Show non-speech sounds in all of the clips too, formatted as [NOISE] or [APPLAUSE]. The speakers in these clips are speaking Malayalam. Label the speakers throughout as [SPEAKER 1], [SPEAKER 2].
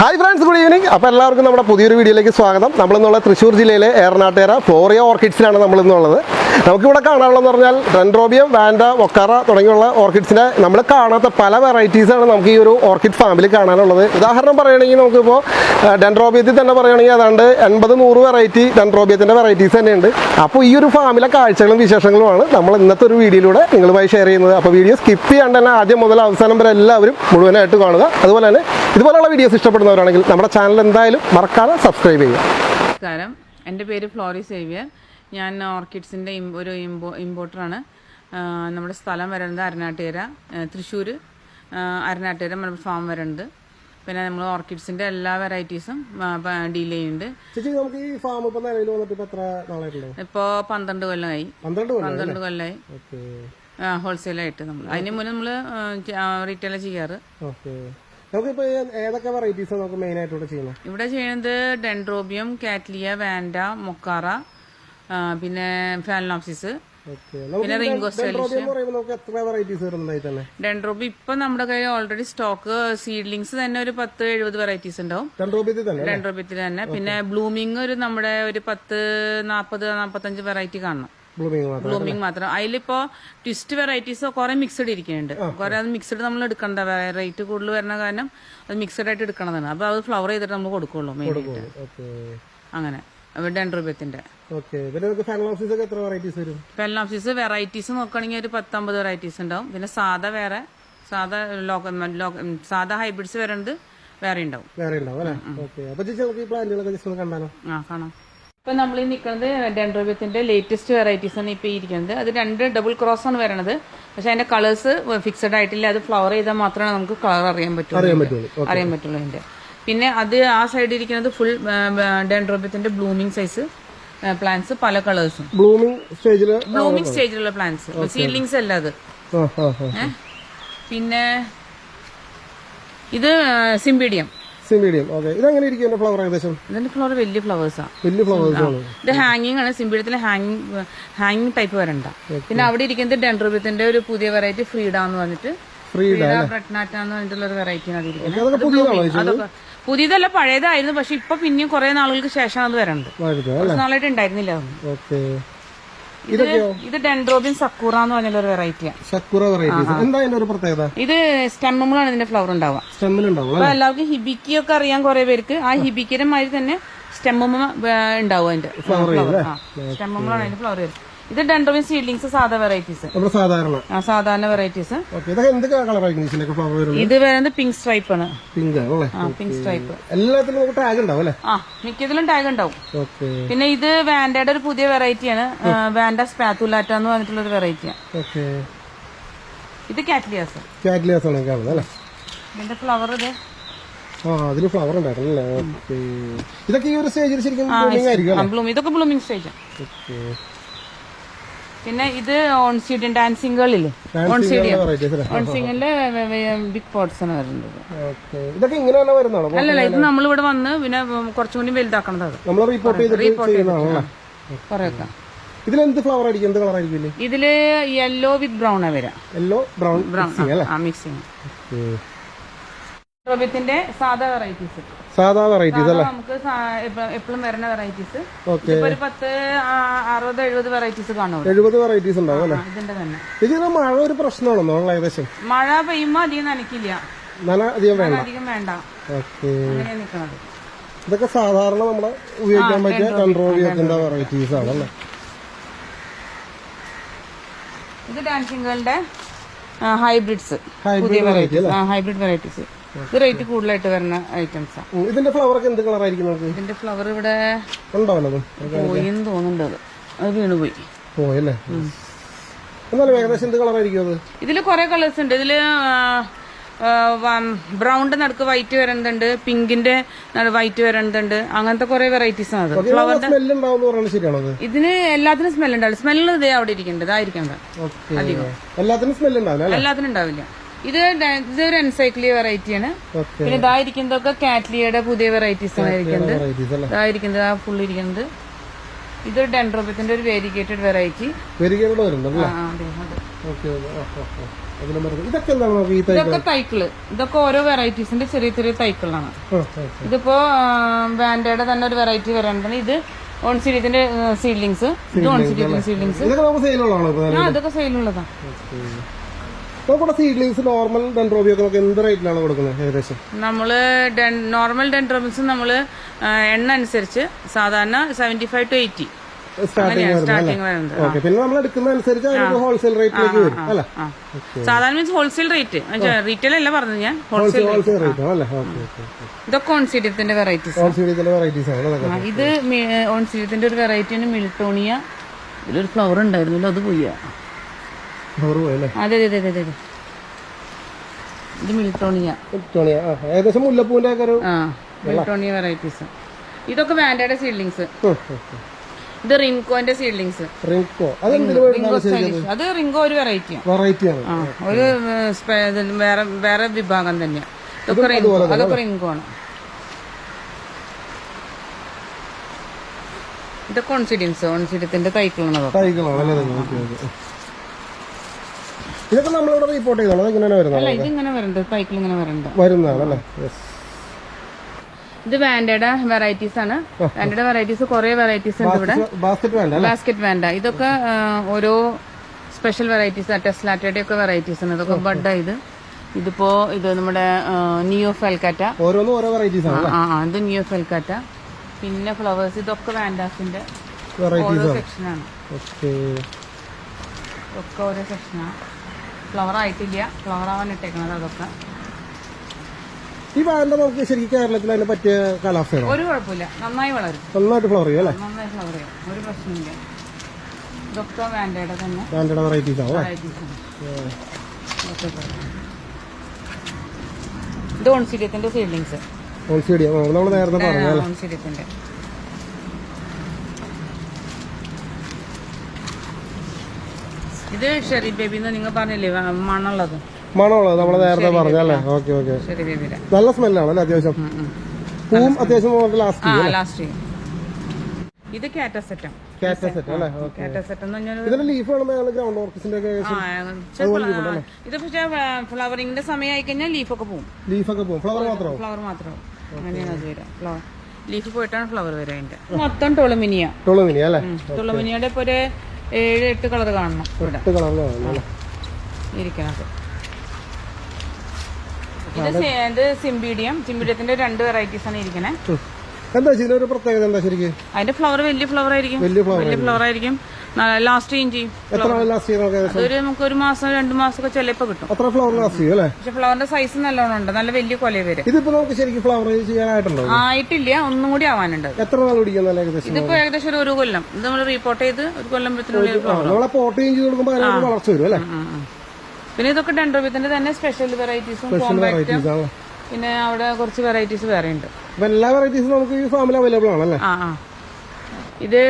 [SPEAKER 1] ഹായ് ഫ്രണ്ട്സ് ഗുഡ് ഈവനിങ് അപ്പോൾ എല്ലാവർക്കും നമ്മുടെ പുതിയൊരു വീഡിയോയിലേക്ക് സ്വാഗതം. നമ്മളിന്നുള്ള തൃശ്ശൂർ ജില്ലയിലെ ഏറനാട്ടുകര ഫ്ലോറിയ ഓർക്കിഡ്സിലാണ് നമ്മളിന്നുള്ളത് നമുക്കിവിടെ കാണാനുള്ളതെന്ന് പറഞ്ഞാൽ ഡെൻഡ്രോബിയം വാൻഡ ഒക്കാറ തുടങ്ങിയുള്ള ഓർക്കിഡ്സിന്റെ നമ്മൾ കാണാത്ത പല വെറൈറ്റീസാണ് നമുക്ക് ഈ ഒരു ഓർക്കിഡ് ഫാമിൽ കാണാനുള്ളത്. ഉദാഹരണം പറയുകയാണെങ്കിൽ നമുക്കിപ്പോൾ ഡെൻഡ്രോബിയത്തിൽ തന്നെ പറയുകയാണെങ്കിൽ അതാണ്ട് എൺപത് നൂറ് വെറൈറ്റി ഡെൻഡ്രോബിയത്തിന്റെ വെറൈറ്റീസ് തന്നെയുണ്ട്. അപ്പോൾ ഈ ഒരു ഫാമിലെ കാഴ്ചകളും വിശേഷങ്ങളുമാണ് നമ്മൾ ഇന്നത്തെ ഒരു വീഡിയോയിലൂടെ നിങ്ങളുമായി ഷെയർ ചെയ്യുന്നത്. അപ്പോൾ വീഡിയോ സ്കിപ്പ് ചെയ്യാണ്ട് തന്നെ ആദ്യം മുതൽ അവസാനം വരെ എല്ലാവരും മുഴുവനായിട്ട് കാണുക. അതുപോലെ തന്നെ ഇതുപോലെയുള്ള വീഡിയോസ് ഇഷ്ടപ്പെടുന്നവരാണെങ്കിൽ നമ്മുടെ ചാനൽ എന്തായാലും മറക്കാതെ സബ്സ്ക്രൈബ് ചെയ്യുക.
[SPEAKER 2] നമസ്കാരം. എന്റെ പേര് ഫ്ലോറി സേവിയർ. ഞാൻ ഓർക്കിഡ്സിന്റെ ഒരു ഇമ്പോ ഇമ്പോർട്ടറാണ്. നമ്മുടെ സ്ഥലം വരുന്നത് അരനാട്ടുകര തൃശ്ശൂർ അരനാട്ടുകര നമ്മുടെ ഫാം വരുന്നുണ്ട് പിന്നെ നമ്മൾ ഓർക്കിഡ്സിന്റെ എല്ലാ വെറൈറ്റീസും ഡീൽ ചെയ്യുന്നുണ്ട്.
[SPEAKER 1] ഈ ഫാം ഇപ്പം നിലവിൽ വന്നിട്ട് ഇപ്പം എത്ര നാളായിട്ടുണ്ടോ
[SPEAKER 2] ഇപ്പോൾ പന്ത്രണ്ട് കൊല്ലമായി.
[SPEAKER 1] പന്ത്രണ്ട് കൊല്ലം
[SPEAKER 2] പന്ത്രണ്ട് കൊല്ലമായി. ഹോൾസെയിലായിട്ട് നമ്മൾ. അതിന് മുന്നേ നമ്മൾ റീറ്റെയിൽ ചെയ്യാറ്.
[SPEAKER 1] ഓക്കെ. നമുക്കിപ്പോൾ ഏതൊക്കെ വെറൈറ്റീസ് നമുക്ക് മെയിൻ ആയിട്ട് ഇവിടെ ചെയ്യുന്നത്?
[SPEAKER 2] ഇവിടെ ചെയ്യുന്നത് ഡെൻഡ്രോബിയം കാറ്റ്ലിയ വാൻഡ മൊക്കാറ പിന്നെ ഫാലനോപ്സിസ് പിന്നെ റിംഗോ ഡെൻഡ്രോബി ഇപ്പൊ നമ്മുടെ കയ്യിൽ ഓൾറെഡി സ്റ്റോക്ക് സീഡ്ലിങ്സ് തന്നെ ഒരു പത്ത് എഴുപത് വെറൈറ്റീസ് ഉണ്ടാവും.
[SPEAKER 1] ഡെൻഡ്രോബിത്തിൽ തന്നെ
[SPEAKER 2] പിന്നെ ബ്ലൂമിംഗ് ഒരു നമ്മുടെ ഒരു പത്ത് നാപ്പത് നാപ്പത്തഞ്ച് വെറൈറ്റി കാണണം.
[SPEAKER 1] ബ്ലൂമിംഗ് മാത്രം
[SPEAKER 2] ബ്ലൂമിങ് മാത്രം. അതിലിപ്പോ ട്വിസ്റ്റ് വെറൈറ്റീസ് കുറെ മിക്സഡ് ഇരിക്കുന്നുണ്ട്. കുറെ അത് മിക്സഡ് നമ്മൾ എടുക്കണ്ട. റേറ്റ് കൂടുതൽ വരുന്ന കാരണം അത് മിക്സഡ് ആയിട്ട് എടുക്കണതാണ്. അപ്പൊ അത് ഫ്ലവർ ചെയ്തിട്ട് നമ്മൾ കൊടുക്കുള്ളൂ മെയിൻ ആയിട്ട്. അങ്ങനെ.
[SPEAKER 1] എത്ര വെറൈറ്റീസ്
[SPEAKER 2] നോക്കുകയാണെങ്കിൽ ഒരു പത്തൊമ്പത് വെറൈറ്റീസ് ഉണ്ടാവും. പിന്നെ സാധാ വേറെ സാധാ സാധാ ഹൈബ്രിഡ്സ് വരുന്നത് വേറെ ഉണ്ടാവും.
[SPEAKER 1] വേറെ ഉണ്ടാവും
[SPEAKER 2] ആ കാണാം. ഇപ്പൊ നമ്മൾ ഈ നിൽക്കുന്നത് ഡെൻഡ്രോബിയത്തിന്റെ ലേറ്റസ്റ്റ് വെറൈറ്റീസ് ആണ് ഇപ്പൊ ഇരിക്കുന്നത്. അത് രണ്ട് ഡബിൾ ക്രോസ് ആണ് വരണത്. പക്ഷെ അതിന്റെ കളേഴ്സ് ഫിക്സഡ് ആയിട്ടില്ല. അത് ഫ്ലവർ ചെയ്താൽ മാത്രമേ നമുക്ക് കളർ അറിയാൻ പറ്റുള്ളൂ
[SPEAKER 1] അറിയാൻ പറ്റുള്ളൂ.
[SPEAKER 2] അതിന്റെ പിന്നെ അത് ആ സൈഡിൽ ഇരിക്കുന്നത് ഫുൾ ഡെൻഡ്രോബിയത്തിന്റെ ബ്ലൂമിംഗ് സൈസ് പ്ലാന്റ്സ് പല കളേഴ്സും
[SPEAKER 1] ബ്ലൂമിംഗ് സ്റ്റേജിൽ
[SPEAKER 2] ബ്ലൂമിംഗ് സ്റ്റേജിലുള്ള പ്ലാന്റ്സ് സീഡ്ലിങ്സ് അല്ല അത്? പിന്നെ ഇത് സിംബീഡിയം
[SPEAKER 1] ഓക്കെ ഇതെങ്ങനെ ഇരിക്കും ഫ്ലവർ ഏകദേശം?
[SPEAKER 2] ഇതിന്റെ ഫ്ലവർ വലിയ ഫ്ലവേഴ്സാ
[SPEAKER 1] വലിയ
[SPEAKER 2] ഇത് ഹാങ്ങിങ് ആണ്. സിംബീഡിയത്തിൽ ഹാങ്ങിങ് ഹാങ്ങിങ് ടൈപ്പ് വരണ്ട. പിന്നെ അവിടെ ഇരിക്കുന്നത് ഡെൻഡ്രോബിയത്തിന്റെ ഒരു പുതിയ വെറൈറ്റി ഫ്രീഡ എന്ന് പറഞ്ഞിട്ട്
[SPEAKER 1] ഫ്രീ
[SPEAKER 2] ഫ്രീഡ ബ്രെഡ്നാറ്റ എന്ന് പറഞ്ഞിട്ടുള്ള ഒരു വെറൈറ്റി ആണ് അതിരിക്കുന്നത്.
[SPEAKER 1] അതൊക്കെ പുതിയതാണോ ചേച്ചി
[SPEAKER 2] അതൊക്കെ പുതിയതല്ല പഴയതായിരുന്നു. പക്ഷെ ഇപ്പൊ പിന്നെയും കുറെ നാളുകൾക്ക് ശേഷം അത് വരണ്ട്
[SPEAKER 1] വരുന്നത്
[SPEAKER 2] കുറച്ച് നാളായിട്ട് ഉണ്ടായിരുന്നില്ല ഇത് ഇത് ഡെൻഡ്രോബിയൻ സക്കൂറ എന്ന് പറഞ്ഞ ഒരു വെറൈറ്റിയാണ്
[SPEAKER 1] സക്കൂറ വെറൈറ്റീസ് എന്താ അതിന്റെ ഒരു പ്രത്യേകത?
[SPEAKER 2] ഇത് സ്റ്റെമ്മുകളാണ് ഇതിന്റെ ഫ്ലവർ ഉണ്ടാവുക.
[SPEAKER 1] സ്റ്റെമ്മിലുണ്ടാവും
[SPEAKER 2] അപ്പൊ എല്ലാവർക്കും ഹിബിക്കി ഒക്കെ അറിയാൻ കുറെ പേർക്ക്. ആ ഹിബിക്കിന്റെ മാതിരി തന്നെ സ്റ്റെമ്മ ഉണ്ടാവും അതിന്റെ ഫ്ലവർ സ്റ്റെമ്മുകളാണ് അതിന്റെ ഫ്ലവർ വരും ഇത് ഡെൻഡ്രോമിൻ സീഡ്ലിങ്സ് സാധാ വെറൈറ്റീസ്
[SPEAKER 1] നമ്മുടെ സാധാരണ.
[SPEAKER 2] ആ സാധാരണ വെറൈറ്റീസ്
[SPEAKER 1] ഓക്കേ ഇതൊക്കെ എന്ത് കളറായിരിക്കും
[SPEAKER 2] ഇത് വരുന്നത് പിങ്ക് സ്ട്രൈപ്പ് ആണ്.
[SPEAKER 1] പിങ്ക്
[SPEAKER 2] പിങ്ക് സ്ട്രൈപ്പ്
[SPEAKER 1] എല്ലാത്തിലും നമുക്ക് ടാഗ് ഉണ്ടാവും അല്ലേ?
[SPEAKER 2] ആ മിക്കതിലും ടാഗ് ഉണ്ടാവും.
[SPEAKER 1] ഓക്കേ.
[SPEAKER 2] പിന്നെ ഇത് വാൻഡയുടെ ഒരു പുതിയ വെറൈറ്റിയാണ് വാൻഡ സ്പാത്തുലാറ്റ എന്ന് പറഞ്ഞിട്ടുള്ള ഒരു വെറൈറ്റിയാണ്
[SPEAKER 1] ഓക്കേ.
[SPEAKER 2] ഇത് കാറ്റ്ലിയാസ്
[SPEAKER 1] കാറ്റ്ലിയാസ് ആണ് കാണുന്നത് അല്ലേ?
[SPEAKER 2] ഇതിന്റെ ഫ്ലവർ ഇത്.
[SPEAKER 1] ആ അതിൽ ഫ്ലവർ ഉണ്ടായിരുന്നു അല്ലേ? ഓക്കെ. ഇതൊക്കെ ഈ ഒരു സ്റ്റേജിൽ ശരിക്കും ബ്ലൂമിംഗ് ആയിരിക്കും
[SPEAKER 2] ഇതൊക്കെ ബ്ലൂമിങ് സ്റ്റേജ്
[SPEAKER 1] ഓക്കെ.
[SPEAKER 2] പിന്നെ ഇത് ഓൺസീഡിയൻ ഡാൻസിങ്ങുകളില്ലേ ഓൺസീഡിയൻ ഓൺസിങ്ങിന്റെ ബിഗ് പോട്ട്സ് ആണ് വരുന്നത്.
[SPEAKER 1] ഇതൊക്കെ ഇങ്ങനെ തന്നെ വരുന്നതാണോ?
[SPEAKER 2] അല്ലല്ല ഇത് നമ്മളിവിടെ വന്ന് പിന്നെ കുറച്ചും കൂടി വലുതാക്കണത്
[SPEAKER 1] നമ്മൾ റിപ്പോർട്ട്
[SPEAKER 2] കുറെയൊക്കെ
[SPEAKER 1] ഇതിലെന്ത് ഫ്ലവർ ആയിരിക്കും? എന്ത് കളർ ആയിരിക്കും
[SPEAKER 2] ഇതിൽ? യെല്ലോ വിത്ത് ബ്രൗൺ ആ വരാം.
[SPEAKER 1] യെല്ലോ ബ്രൗൺ
[SPEAKER 2] ബ്രൗൺ
[SPEAKER 1] മിക്സിംഗ്
[SPEAKER 2] റോബിത്തിന്റെ സാധാ വെറൈറ്റീസ്
[SPEAKER 1] സാധാ വെറൈറ്റീസ് അല്ലേ?
[SPEAKER 2] നമുക്ക് എപ്പോഴും വരുന്ന വെറൈറ്റീസ്
[SPEAKER 1] ഓക്കെ
[SPEAKER 2] ഒരു പത്ത് അറുപത് എഴുപത് വെറൈറ്റീസ് കാണും
[SPEAKER 1] എഴുപത് വെറൈറ്റീസ് ഉണ്ടാവും അല്ലേ?
[SPEAKER 2] ഇതിന്റെ തന്നെ.
[SPEAKER 1] ഇതിന് മഴ ഒരു പ്രശ്നമാണോ ഏകദേശം?
[SPEAKER 2] മഴ പെയ്യുമ്പോ അധികം നനക്കില്ല
[SPEAKER 1] നന അധികം വേണ്ട.
[SPEAKER 2] അധികം വേണ്ട.
[SPEAKER 1] ഓക്കെ ഇതൊക്കെ സാധാരണ നമ്മളെ ഉപയോഗിക്കാൻ പറ്റിയ കൺട്രോൾ ചെയ്യാത്തിന്റെ വെറൈറ്റീസ് ആണല്ലേ
[SPEAKER 2] ഇത് ഡാൻസിംഗുകളുടെ ഹൈബ്രിഡ്സ് ഹൈബ്രിഡ് വെറൈറ്റീസ് ഇത് റേറ്റ് കൂടുതലായിട്ട് വരുന്ന
[SPEAKER 1] ഐറ്റംസ് ഇതിന്റെ ഫ്ലവർ ഒക്കെ എന്ത് കളർ ആയിരിക്കും നമുക്ക്
[SPEAKER 2] ഇതിന്റെ ഫ്ലവർ ഇവിടെ
[SPEAKER 1] ഉണ്ടാവല്ലോ
[SPEAKER 2] പോയി തോന്നുന്നുണ്ട് അത്. അത് വീണുപോയി
[SPEAKER 1] പോയല്ലേ എന്നാലും ഏകദേശം എന്ത് കളറായിരിക്കും അത്?
[SPEAKER 2] ഇതിൽ കുറെ കളേഴ്സ് ഉണ്ട്. ഇതിൽ ബ്രൗണിന്റെ നടുക്ക് വൈറ്റ് വരുന്നുണ്ട് പിങ്കിന്റെ വൈറ്റ് വരുന്നുണ്ട് അങ്ങനത്തെ കുറെ വെറൈറ്റീസ് ആണ് ഫ്ലവറിന്റെ ഇതിന് എല്ലാത്തിനും സ്മെല്ലുണ്ടാവില്ല സ്മെല്ല് ഇതേ അവിടെ ഇരിക്കുന്നുണ്ട് ഇതായിരിക്കും
[SPEAKER 1] എല്ലാത്തിനും
[SPEAKER 2] എല്ലാത്തിനും ഉണ്ടാവില്ല. ഇത് ഇതൊരു എൻസൈക്ലിയ വെറൈറ്റി
[SPEAKER 1] ആണ്.
[SPEAKER 2] പിന്നെ ഇതായിരിക്കുന്നതൊക്കെ കാറ്റ്ലിയുടെ പുതിയ വെറൈറ്റീസ് ആണ് ഇരിക്കുന്നത്. ഇതായിരിക്കുന്നത് ആ ഫുള്ള് ഇരിക്കുന്നത്. ഇതൊരു ഡെൻഡ്രോബത്തിന്റെ ഒരു വേരിഗേറ്റഡ് വെറൈറ്റി
[SPEAKER 1] ഇതൊക്കെ തൈക്കിൾ.
[SPEAKER 2] ഇതൊക്കെ ഓരോ വെറൈറ്റീസിന്റെ ചെറിയ ചെറിയ തൈക്കിളാണ്. ഇതിപ്പോ ബാൻഡയുടെ തന്നെ ഒരു വെറൈറ്റി വരേണ്ടത് ഇത് ഓൺ സീരീസിന്റെ സീഡ്ലിങ്സ് ഇത് ഓൺ സീരീസിന്റെ സീഡ്ലിങ്സ്
[SPEAKER 1] ഇതൊക്കെ സെയിലുള്ളതാണ്
[SPEAKER 2] സെയിലുള്ളതാണോ
[SPEAKER 1] നമുക്കിവിടെ സീഡ്ലിങ്സ് നോർമൽ ഡെൻഡ്രോബി ഒക്കെ നമുക്ക് എന്ത് റേറ്റിലാണ് കൊടുക്കുന്നത് ഏകദേശം?
[SPEAKER 2] നമ്മൾ നോർമൽ ഡെൻഡ്രോബിൻസ് നമ്മൾ എണ്ണ അനുസരിച്ച് സാധാരണ സെവന്റി ഫൈവ് ടു എയ്റ്റി
[SPEAKER 1] പിന്നെ നമ്മൾ എടുക്കുന്ന അനുസരിച്ച് അതിനൊക്കെ ഹോൾസെയിൽ റേറ്റിലേക്ക് വരും അല്ല?
[SPEAKER 2] സാധാരണ മീൻസ് ഹോൾസെയിൽ റേറ്റ് റീറ്റെയിൽ അല്ല പറഞ്ഞു ഞാൻ. ഹോൾസെയിൽ
[SPEAKER 1] റേറ്റ് അല്ലേ
[SPEAKER 2] ഇതൊക്കെ ഓൺസീഡിയത്തിന്റെ വെറൈറ്റീസ്
[SPEAKER 1] വെറൈറ്റീസ് ആണ്
[SPEAKER 2] ഇത് ഓൺസീഡിയത്തിന്റെ ഒരു വെറൈറ്റിയാണ് മിൽട്ടോണിയ ഇതിലൊരു ഫ്ലവർ ഉണ്ടായിരുന്നല്ലോ അത് പോയ. അതെ അതെ അതെ അതെ അതെ ഇത് മിൽട്ടോണിയ.
[SPEAKER 1] ഏകദേശം മുല്ലപ്പൂവിന്റെ ഒക്കെ ഒരു
[SPEAKER 2] ആ മിൽട്ടോണിയ വെറൈറ്റീസ്. ഇതൊക്കെ വാൻഡയുടെ സീഡ്ലിങ്സ്. ഇത് റിങ്കോന്റെ സീഡ്ലിങ്സ്. റിൻകോ. അത് റിങ്കോ ഒരു വെറൈറ്റിയാണ്.
[SPEAKER 1] വെറൈറ്റി ആണ്
[SPEAKER 2] ഒരു വേറെ വേറെ വിഭാഗം തന്നെയാണ് ഇതൊക്കെ റിൻകോ അതൊക്കെ റിങ്കോ ആണ് ഇതൊക്കെ ഓൺസിഡിയൻസ് ഓൺസിഡിയത്തിന്റെ തൈക്കളാണ് അതൊക്കെ
[SPEAKER 1] തൈകളാണ് അല്ലേ ഓക്കെ ഓക്കെ ഇതൊക്കെ നമ്മളിവിടെ റിപ്പോർട്ട് ചെയ്തോളാം. ഇങ്ങനെ വരുന്നത്.
[SPEAKER 2] അല്ല ഇതിങ്ങനെ വരുന്നുണ്ട് ഇങ്ങനെ
[SPEAKER 1] വരുന്നുണ്ട് വരുന്നതാണല്ലേ? യെസ്
[SPEAKER 2] ഇത് വാൻഡയുടെ വെറൈറ്റീസ് ആണ്. വാൻഡയുടെ വെറൈറ്റീസ് കുറെ വെറൈറ്റീസ് ഉണ്ട് ഇവിടെ.
[SPEAKER 1] ബാസ്ക്കറ്റ്
[SPEAKER 2] വാൻഡ ഇതൊക്കെ ഓരോ സ്പെഷ്യൽ വെറൈറ്റീസ് ടെസ്ലാറ്റയുടെ ഒക്കെ വെറൈറ്റീസ് ആണ്. ഇതൊക്കെ ബഡ് ഇത്. ഇതിപ്പോ ഇത് നമ്മുടെ നിയോ ഫെൽക്കാറ്റ
[SPEAKER 1] ഓരോന്നും ഓരോ വെറൈറ്റീസ് ആണ്
[SPEAKER 2] ആ ഇത് നിയോ ഫെൽക്കാറ്റ പിന്നെ ഫ്ലവേഴ്സ് ഇതൊക്കെ വാൻഡാസിന്റെ ഓരോ
[SPEAKER 1] ആണ്.
[SPEAKER 2] സെക്ഷനാണ് ഒക്കെ ഓരോ സെക്ഷനാണ് ഫ്ലവർ ആയിട്ടില്ല ഫ്ലവർ ആവാൻ ഇട്ടേക്കണത് അതൊക്കെ.
[SPEAKER 1] ഈ വാഴ നമുക്ക് ശരിക്കും കേരളത്തിൽ അതിന് പറ്റിയ കാലാവസ്ഥയാണ്?
[SPEAKER 2] ഒരു കുഴപ്പമില്ല. നന്നായി വളരും.
[SPEAKER 1] നന്നായിട്ട് ഫ്ലവർ ചെയ്യും അല്ലേ?
[SPEAKER 2] നന്നായി ഫ്ലവർ ചെയ്യും. ഒരു പ്രശ്നമില്ല ഇതൊക്കെ വാൻഡയുടെ തന്നെ.
[SPEAKER 1] ബ്രാൻഡഡ് വെറൈറ്റീസ്
[SPEAKER 2] പറയാം. ഇത് ഓൺസീഡിയത്തിന്റെ സീഡ്ലിങ്സ്
[SPEAKER 1] ഓൺസീഡിയ. നമ്മൾ നേരത്തെ പറഞ്ഞു
[SPEAKER 2] ഓൺസിഡിയത്തിന്റെ ഇത് ഷെറി ബേബി എന്ന് നിങ്ങൾ പറഞ്ഞില്ലേ മണുള്ളത്
[SPEAKER 1] മണമുള്ളത്. നമ്മൾ നേരത്തെ പറഞ്ഞല്ലേ ഓക്കെ ഓക്കെ.
[SPEAKER 2] ഷെറി ബേബിയുടെ.
[SPEAKER 1] നല്ല സ്മെല്ലാണ് അല്ലേ അത്യാവശ്യം പൂവും അത്യാവശ്യം നമുക്ക് ലാസ്റ്റ്
[SPEAKER 2] ആ ലാസ്റ്റ് ഇത്
[SPEAKER 1] കാറ്റസെറ്റം.
[SPEAKER 2] ഇത് പക്ഷേ ഫ്ലവറിംഗിന്റെ സമയമായി കഴിഞ്ഞാൽ ലീഫൊക്കെ പോകും
[SPEAKER 1] ലീഫൊക്കെ പോകും ഫ്ലവർ മാത്രം
[SPEAKER 2] ഫ്ലവർ മാത്രം. അങ്ങനെയാണ് അത് വരിക. ഫ്ലവർ ലീഫ് പോയിട്ടാണ് ഫ്ലവർ വരെ അതിന്റെ. മൊത്തം ടൊളുമിനിയ
[SPEAKER 1] ടൊളുമിനിയ അല്ലേ?
[SPEAKER 2] ടൊളുമിനിയുടെ ഇപ്പൊ ഒരു ഏഴ് എട്ട് കളർ കാണണം
[SPEAKER 1] എട്ട് കളറിലാണ്
[SPEAKER 2] ഇരിക്കണത്. ഇത് സിംബീഡിയം സിംബീഡിയത്തിന്റെ രണ്ട് വെറൈറ്റീസ് ആണ് ഇരിക്കണേ.
[SPEAKER 1] എന്താ വെച്ചാൽ ഇതിനൊരു പ്രത്യേകത എന്താ ശരിക്കും?
[SPEAKER 2] അതിന്റെ ഫ്ലവർ വലിയ ഫ്ലവർ ആയിരിക്കും.
[SPEAKER 1] ഫ്ലവർ
[SPEAKER 2] വലിയ ഫ്ലവർ ആയിരിക്കും. ലാസ്റ്റ് ചെയ്യും ചെയ്യും
[SPEAKER 1] എത്ര ലാസ്റ്റ് നമുക്ക്
[SPEAKER 2] നമുക്ക് ഒരു മാസം രണ്ട് ചിലപ്പോ കിട്ടും.
[SPEAKER 1] അത്ര ഫ്ലവർ ലാസ്റ്റ് ചെയ്യും അല്ലേ?
[SPEAKER 2] പക്ഷെ ഫ്ലവറിന്റെ സൈസ് നല്ലോണം ഉണ്ട്. നല്ല വലിയ കൊല വരും.
[SPEAKER 1] ഇതിപ്പോ നമുക്ക് ശരിക്കും ഫ്ലവർ ചെയ്യാനായിട്ടുണ്ടോ?
[SPEAKER 2] ആയിട്ടില്ല. ഒന്നും കൂടി ആവാനുണ്ട്.
[SPEAKER 1] എത്ര നാൾ ഏകദേശം?
[SPEAKER 2] ഇതിപ്പോ ഏകദേശം ഒരു കൊല്ലം. ഇത് നമ്മൾ റിപ്പോർട്ട് ചെയ്ത് ഒരു കൊല്ലമ്പത്തിനുള്ളിൽ
[SPEAKER 1] നമ്മളെ ചെയ്ത് കൊടുക്കുമ്പോൾ വളർച്ച വരും അല്ലേ?
[SPEAKER 2] പിന്നെ ഇതൊക്കെ ഡെൻഡ്രോബിത്തിന്റെ തന്നെ സ്പെഷ്യൽ വെറൈറ്റീസും കോമ്പാക്റ്റും പിന്നെ അവിടെ കുറച്ച് വെറൈറ്റീസ് വേറെ ഉണ്ട്
[SPEAKER 1] എല്ലാ വെറൈറ്റീസും നമുക്ക് ഈ ഫാമിൽ അവൈലബിൾ ആണല്ലേ
[SPEAKER 2] ആ ആ. ഇത്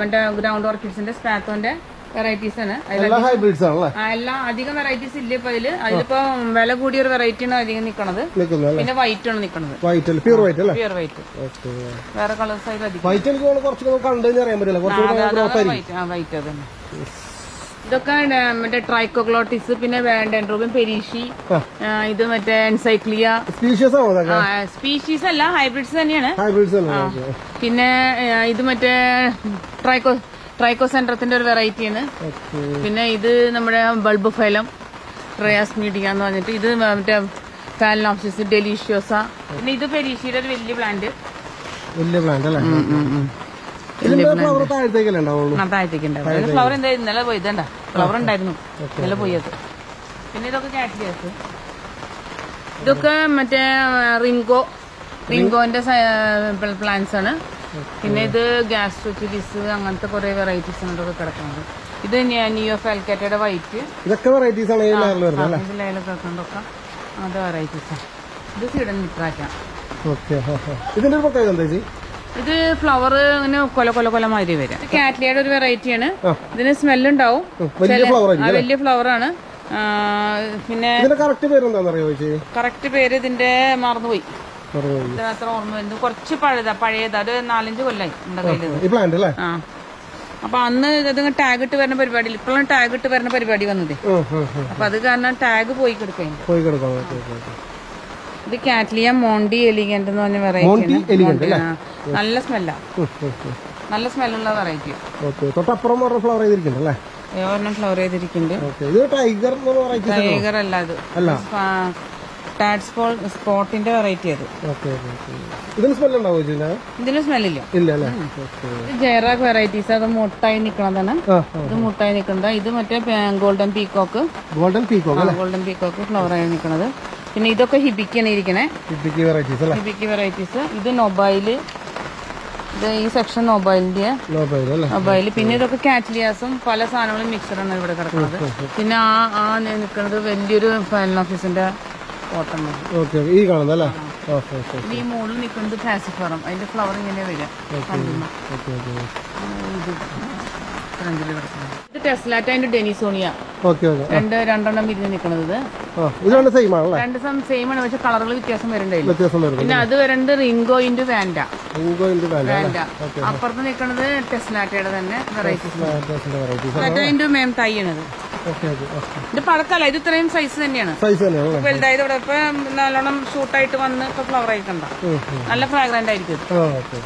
[SPEAKER 2] മറ്റേ ഗ്രൗണ്ട് ഓർക്കിഡ്സിന്റെ സ്പാത്തോന്റെ വെറൈറ്റീസ് ആണ്.
[SPEAKER 1] ഹൈബ്രിഡ്സ് ആണല്ലേ?
[SPEAKER 2] എല്ലാം അധികം വെറൈറ്റീസ് ഇല്ല ഇപ്പൊ അതിൽ. അതിലിപ്പോ വില കൂടിയ ഒരു വെറൈറ്റി ആണ് അധികം നിക്കണത്. പിന്നെ വൈറ്റ് ആണ് നിക്കണത്.
[SPEAKER 1] വൈറ്റ് പ്യൂർ വൈറ്റ് അല്ലേ?
[SPEAKER 2] പ്യുർ വൈറ്റ് വേറെ കളേഴ്സ് ആയിട്ട്
[SPEAKER 1] വൈറ്റ് എനിക്ക് തോന്നുന്നു കുറച്ച് കണ്ടു കഴിഞ്ഞാൽ അറിയാൻ പറ്റില്ല.
[SPEAKER 2] വൈറ്റ് അത് അതന്നെ. ഇതൊക്കെ മറ്റേ ട്രൈക്കോഗ്ലോട്ടിസ് പിന്നെ ഡെൻഡ്രോബിൻ പെരീഷി ഇത് മറ്റേ എൻസൈക്ലിയ.
[SPEAKER 1] സ്പീഷീസ്
[SPEAKER 2] സ്പീഷീസ് അല്ല ഹൈബ്രിഡ്സ് തന്നെയാണ്.
[SPEAKER 1] ഹൈബ്രിഡ്സ്
[SPEAKER 2] പിന്നെ ഇത് മറ്റേ ട്രൈക്കോ ട്രൈക്കോ സെന്ററത്തിന്റെ ഒരു വെറൈറ്റിയാണ്
[SPEAKER 1] ആണ്.
[SPEAKER 2] പിന്നെ ഇത് നമ്മുടെ ബൾബ് ഫൈലം ട്രയാസ് മീഡിയ എന്ന് പറഞ്ഞിട്ട് ഇത് മറ്റേ ഫാലിനോപ്സിസ് ഡെലീഷ്യോസ പിന്നെ ഇത് പെരീഷിയുടെ ഒരു വലിയ പ്ലാന്റ്
[SPEAKER 1] വലിയ പ്ലാന്റ് അല്ലേ? താഴത്തേക്കല്ലേ ഉണ്ടാവുള്ളൂ?
[SPEAKER 2] താഴത്തേക്ക് ഉണ്ടാവും. ഫ്ലവർ എന്താ? ഇന്നലെ പോയി ഇതണ്ട ഫ്ലവർ ഉണ്ടായിരുന്നു. ഇന്നലെ പോയത് പിന്നെ ഇതൊക്കെ കാറ്റിലേസ് ഇതൊക്കെ മറ്റേ റിങ്കോ റിങ്കോന്റെ പ്ലാന്റ്സ് ആണ്. പിന്നെ ഇത് ഗ്യാസ്ട്രോച്ചിലിസ് അങ്ങനത്തെ കുറെ വെറൈറ്റീസ് ആണ് ഇതൊക്കെ കിടക്കുന്നത്. ഇത് നിയോ ഫാൽക്കറ്റയുടെ വൈറ്റ്
[SPEAKER 1] ഇതൊക്കെ വെറൈറ്റീസ്
[SPEAKER 2] കിടക്കുന്നതൊക്കെ അങ്ങനത്തെ വെറൈറ്റീസ് ഇത് സ്വീഡൻ നിത്രാറ്റാണ്
[SPEAKER 1] ഓക്കെ ഇതിന്റെ ഒരു പ്രത്യേകത എന്താ ചേച്ചി?
[SPEAKER 2] ഇത് ഫ്ലവർ ഇങ്ങനെ കൊല കൊല കൊല മാതിരി വരും. കാറ്റ്ലിയുടെ ഒരു വെറൈറ്റിയാണ്. ഇതിന് സ്മെല്ലുണ്ടാവും
[SPEAKER 1] വലിയ ഫ്ലവർ
[SPEAKER 2] ആ, വലിയ ഫ്ലവർ ആണ്. പിന്നെ
[SPEAKER 1] കറക്റ്റ് പേര്
[SPEAKER 2] കറക്റ്റ് പേര് ഇതിന്റെ മറന്നുപോയി. അത്ര ഓർമ്മ വരുന്നു കുറച്ച് പഴയതാ പഴയതാ. ഒരു നാലഞ്ച് കൊല്ലായി ആ അപ്പൊ അന്ന് ഇത് ടാഗ് ഇട്ട് വരുന്ന പരിപാടി ഇപ്പോഴും ടാഗ് ഇട്ട് വരുന്ന പരിപാടി വന്നതേ. അപ്പൊ അത് കാരണം ടാഗ് പോയി കിടക്കുകയും
[SPEAKER 1] പോയി കിടക്കാം.
[SPEAKER 2] ഇത് കാറ്റ്ലിയ മോണ്ടി എലിഗന്റ് എന്ന് പറഞ്ഞ വെറൈറ്റി നല്ല സ്മെല്ലാ. നല്ല സ്മെല്ലുള്ള വെറൈറ്റി.
[SPEAKER 1] ഓക്കെ തൊട്ടപ്പുറം പറഞ്ഞ ഫ്ലവർ ചെയ്തിരിക്കുന്നുണ്ട് അല്ലേ?
[SPEAKER 2] ഒരെണ്ണം ഫ്ലവർ ചെയ്തിരിക്കുന്നുണ്ട്.
[SPEAKER 1] ഇത് ടൈഗർ
[SPEAKER 2] ടൈഗർ അല്ല ഇത്
[SPEAKER 1] അല്ല.
[SPEAKER 2] ടാഡ്സ്പോൾ സ്പോട്ടിന്റെ വെറൈറ്റി അത്.
[SPEAKER 1] ഇതിന് സ്മെൽ ഉണ്ടാവും ഇതിന്
[SPEAKER 2] ഇതിന് സ്മെല്ലില്ല
[SPEAKER 1] ഇല്ല.
[SPEAKER 2] ജയറാഗ് വെറൈറ്റീസ് അത് മുട്ടായി
[SPEAKER 1] നിക്കണതാണ്.
[SPEAKER 2] ഇത് മുട്ടായി നിൽക്കുന്നത് ഇത് മറ്റേ golden peacock
[SPEAKER 1] golden peacock
[SPEAKER 2] golden peacock flower ആയി നിക്കണത്. പിന്നെ ഇതൊക്കെ ഹിബിക്കാണ് ഇരിക്കണേ.
[SPEAKER 1] ഹിബിക്കി വെറൈറ്റീസ്
[SPEAKER 2] ഹിബിക്ക് വെറൈറ്റീസ് ഇത് നൊബൈൽ ഇത് ഈ സെക്ഷൻ
[SPEAKER 1] മൊബൈലിന്റെ
[SPEAKER 2] മൊബൈൽ പിന്നെ ഇതൊക്കെ കാറ്റ്ലിയാസും പല സാധനങ്ങളും മിക്സറാണ് ഇവിടെ കിടക്കുന്നത്. പിന്നെ ആ ആ നിൽക്കുന്നത് വലിയൊരു ഫയൽ ഓഫീസിന്റെ
[SPEAKER 1] ഓട്ടമാണ് ഈ കാണുന്നത് അല്ലേ?
[SPEAKER 2] ഈ മുകളിൽ നിൽക്കുന്നത് പാസിഫറം അതിന്റെ ഫ്ലവർ ഇങ്ങനെ വരിക. ഇത്. ഫ്രണ്ടിൽ കിടക്കുന്നത് ഇത് ടെസ്ലാറ്റ അതിന്റെ ഡെനിസോണിയ.
[SPEAKER 1] Okay okay.
[SPEAKER 2] രണ്ട് രണ്ടെണ്ണം വിരിഞ്ഞ് നിൽക്കുന്നത് ഇത്
[SPEAKER 1] ആ ഇത് രണ്ട് സെയിം ആണല്ലേ?
[SPEAKER 2] രണ്ട് സെയിം ആണ് പക്ഷെ കളറുകൾ വ്യത്യാസം വരുന്നുണ്ടായില്ല
[SPEAKER 1] വ്യത്യാസം വരുന്നത്
[SPEAKER 2] പിന്നെ അത് റിംഗോ ഇൻഡു വാൻഡ
[SPEAKER 1] ഇങ്കോ ഇൻഡു വേണ്ട
[SPEAKER 2] വാൻഡ അപ്പുറത്ത് നിൽക്കുന്നത് ടെസ്ലാറ്റയുടെ തന്നെ വെറൈറ്റീസ്
[SPEAKER 1] വെറൈറ്റീസ്
[SPEAKER 2] അതിന്റെ മേം തൈ ആണത്
[SPEAKER 1] ഓക്കെ ഓക്കെ ഓക്കെ.
[SPEAKER 2] ഇത് പഴക്കല്ല ഇത് ഇത്രയും സൈസ് തന്നെയാണ്.
[SPEAKER 1] സൈസ് തന്നെയാണല്ലേ
[SPEAKER 2] വലുതായത് ഇവിടെ ഇപ്പൊ നല്ലോണം ഷൂട്ടായിട്ട് വന്ന് ഇപ്പൊ ഫ്ലവർ
[SPEAKER 1] ഉം.
[SPEAKER 2] നല്ല ഫ്രാഗ്രന്റ് ആയിരിക്കും
[SPEAKER 1] ഓക്കെ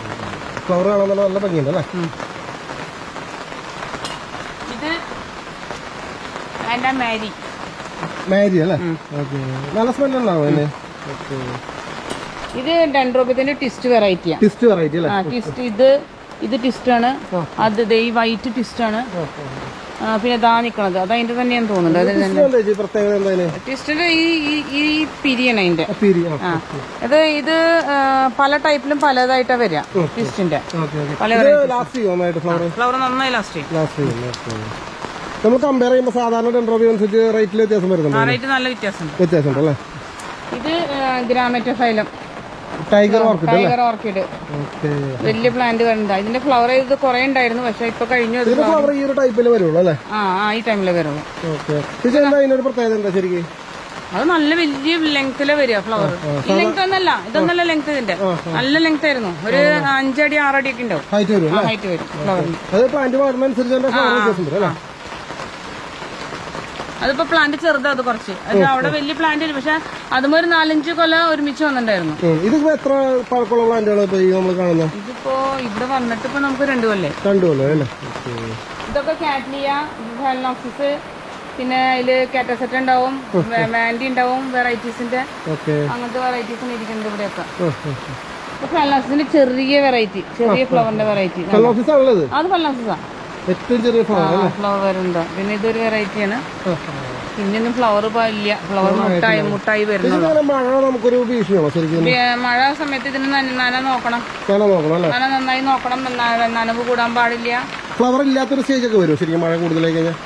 [SPEAKER 1] ഫ്ലവർ കാണാൻ നല്ല നല്ല ഭംഗിയുണ്ട് അല്ലേ
[SPEAKER 2] ഇത് മാരി.
[SPEAKER 1] മാരി അല്ലേ? ഓക്കെ. നല്ല സ്മെൽ ഉണ്ടാവും അല്ലേ ഓക്കെ.
[SPEAKER 2] ഇത് രൂപത്തിന്റെ ടിസ്റ്റ് വെറൈറ്റിയാണ്
[SPEAKER 1] ടിസ്റ്റ് വെറൈറ്റി അല്ലേ?
[SPEAKER 2] ആ ടിസ്റ്റ് ഇത് ഇത് ടിസ്റ്റ് ആണ്. അത് ഈ വൈറ്റ് ടിസ്റ്റ് ആണ്. പിന്നെ ദാ നിക്കണത്. അത് അതിന്റെ തന്നെയാന്ന് തോന്നുന്നുണ്ട്. ടിസ്റ്റിന്റെ ഈ പിരിയാണ് അതിന്റെ. ഇത് ഇത് പല ടൈപ്പിലും പലതായിട്ടാ വരിക
[SPEAKER 1] ഓക്കെ
[SPEAKER 2] പല
[SPEAKER 1] ഫ്ലവർ
[SPEAKER 2] നന്നായി ലാസ്റ്റ് ചെയ്യും.
[SPEAKER 1] നമ്മൾ കമ്പയർ ചെയ്യുമ്പോൾ സാധാരണ ഡെൻഡ്രോബി അനുസരിച്ച് റേറ്റിൽ വ്യത്യാസം വരുന്നുണ്ട്?
[SPEAKER 2] റേറ്റ് നല്ല വ്യത്യാസമുണ്ട്.
[SPEAKER 1] വ്യത്യാസമുണ്ട് അല്ലേ?
[SPEAKER 2] ഇത് ഗ്രാമറ്റോഫൈലം.
[SPEAKER 1] ടൈഗർ ഓർക്കിഡ്
[SPEAKER 2] ടൈഗർ ഓർക്കിഡ് വലിയ പ്ലാന്റ് വരുന്നുണ്ട് ഇതിന്റെ ഫ്ലവർ ചെയ്ത് കുറെ ഉണ്ടായിരുന്നു പക്ഷെ ഇപ്പൊ കഴിഞ്ഞു
[SPEAKER 1] ഫ്ലവർ ഈ ഒരു ടൈപ്പിൽ വരുള്ളൂ അല്ലേ?
[SPEAKER 2] ആ ഈ ടൈമിലെ വരുള്ളൂ.
[SPEAKER 1] അതിനൊരു പ്രത്യേകത എന്താ ശരിക്കും?
[SPEAKER 2] അത് നല്ല വലിയ ലെങ്ത്തിലെ വരിക ഫ്ലവർ ഈ ലെങ്ത് ഒന്നല്ല ഇതൊന്നല്ല ലെങ്ത് ഇതിന്റെ. നല്ല ലെങ്ത് ആയിരുന്നു. ഒരു അഞ്ചടി ആറടി ഒക്കെ ഉണ്ടാവും.
[SPEAKER 1] ഹൈറ്റ് വരും
[SPEAKER 2] ഹൈറ്റ് വരും ഫ്ലവറിന്
[SPEAKER 1] അത് പ്ലാന്റ് വാടുന്ന അനുസരിച്ച് അതിന്റെ ഫ്ലവർ വ്യത്യാസം വരും അല്ലേ
[SPEAKER 2] അതിപ്പോ പ്ലാന്റ് ചെറുതാ അത് കുറച്ച്. അത് അവിടെ വലിയ പ്ലാന്റ് ഇല്ല. പക്ഷെ അതും ഒരു നാലഞ്ച് കൊല ഒരുമിച്ച് വന്നിട്ടുണ്ടായിരുന്നു.
[SPEAKER 1] ഇതിപ്പോ എത്ര പഴക്കമുള്ള പ്ലാന്റുകൾ നമ്മൾ കാണുന്നത്
[SPEAKER 2] ഇതിപ്പോ ഇവിടെ വന്നിട്ട് ഇപ്പൊ നമുക്ക് രണ്ടു കൊല്ലേ.
[SPEAKER 1] രണ്ടു അല്ലേ? ഓക്കെ.
[SPEAKER 2] ഇതൊക്കെ കാറ്റ്ലിയ ഫാലനോക്സിസ് പിന്നെ അതിൽ കാറ്റസെറ്റ് ഉണ്ടാവും മാൻഡി ഉണ്ടാവും വെറൈറ്റീസിന്റെ. അങ്ങനത്തെ വെറൈറ്റീസ് ഇരിക്കുന്നത് ഇവിടെയൊക്കെ. ഇപ്പൊ ഫാലനോക്സിന്റെ ചെറിയ വെറൈറ്റി ചെറിയ ഫ്ലവറിന്റെ വെറൈറ്റി. അത് ഫാലനോക്സിസാ
[SPEAKER 1] ഏറ്റവും ചെറിയ ഫ്ലവർ
[SPEAKER 2] ഫ്ലവർ വരുന്നുണ്ട് പിന്നെ ഇതൊരു വെറൈറ്റിയാണ് പിന്നൊന്നും ഫ്ലവർ ഇല്ല ഫ്ലവർ മുട്ടായി മുട്ടായി വരുന്നത്
[SPEAKER 1] മഴ നമുക്കൊരു
[SPEAKER 2] സമയത്ത് ഇതിന് നന നോക്കണം. നന നന്നായി നോക്കണം. നന- നനവ് കൂടാൻ പാടില്ല.
[SPEAKER 1] ഫ്ലവർ ഇല്ലാത്തൊരു സ്റ്റേജ് ഒക്കെ വരും ശരിക്കും മഴ കൂടുതലായി കഴിഞ്ഞാൽ?